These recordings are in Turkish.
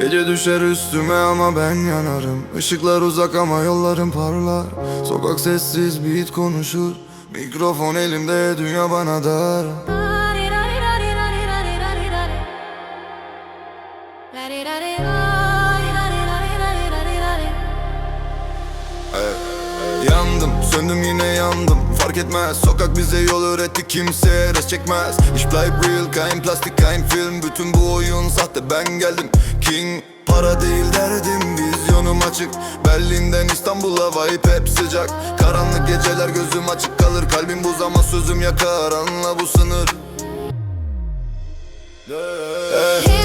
Gece düşer üstüme ama ben yanarım. Işıklar uzak ama yollarım parlar. Sokak sessiz beat konuşur. Mikrofon elimde dünya bana dar Yandım, söndüm yine yandım. Fark etmez, sokak bize yol öğretti Kimse res çekmez. Ich bleib real, kein plastik, kein film. Bütün bu oyun sahte, ben geldim. King, para değil derdim Vizyonum açık. Berlin'den İstanbul'a vibe hep sıcak. Karanlık geceler gözüm açık kalır. Kalbim buz ama sözüm yakar Anla bu sınır. Eh.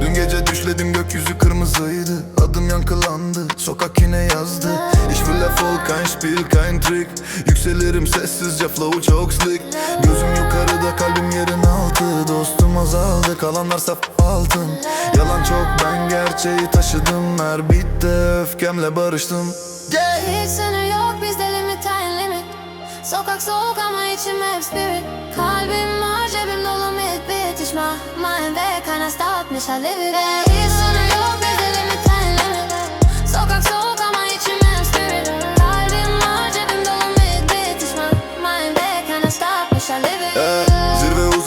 Dün gece düşledim gökyüzü kırmızıydı. Adım yankılandı sokak yine yazdı. Ich will Erfolg kein Spiel kein Trick. Yükselirim sessizce flow çok slick. Gözüm yukarıda kalanlar saf altın. Yalan çok ben gerçeği taşıdım. Her bitte öfkemle barıştım. Hiç sınır yok bizde limit and limit. Sokak soğuk ama içim hep spirit. Kalbim ağır cebim dolu mit bit Ich mach mein Weg, keiner stoppt mich, I live it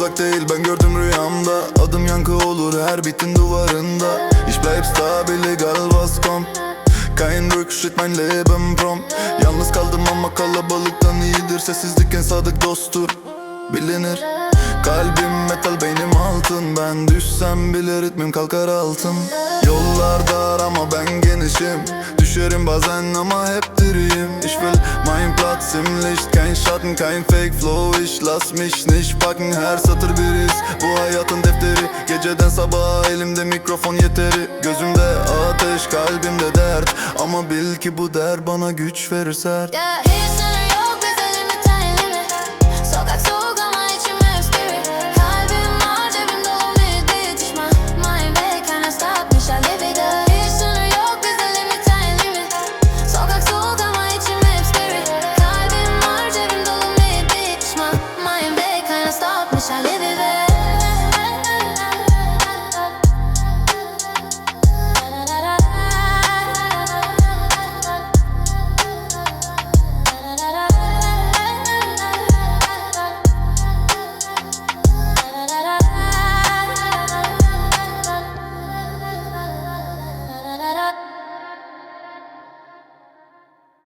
uzak değil ben gördüm rüyamda. Adım yankı olur her bitin duvarında. Ich bleib stabil egal was kommt. Kein Rückschritt mein Leben prompt. Yalnız kaldım ama kalabalıktan iyidir. Sessizlik en sadık dosttur. Bilinir. Kalbim metal beynim altın. Ben düşsem bile ritmim kalkar altın. Yollar dar ama ben genişim. Düşerim bazen ama hep diriyim Ich will. Mein Platz im Licht Kein Schatten, kein Fake Flow. Ich lass mich nicht packen Her satır bir iz Bu hayatın defteri Geceden sabaha elimde mikrofon yeteri Gözümde ateş kalbimde dert. Ama bil ki bu der bana güç verir sert. Yeah, wish I live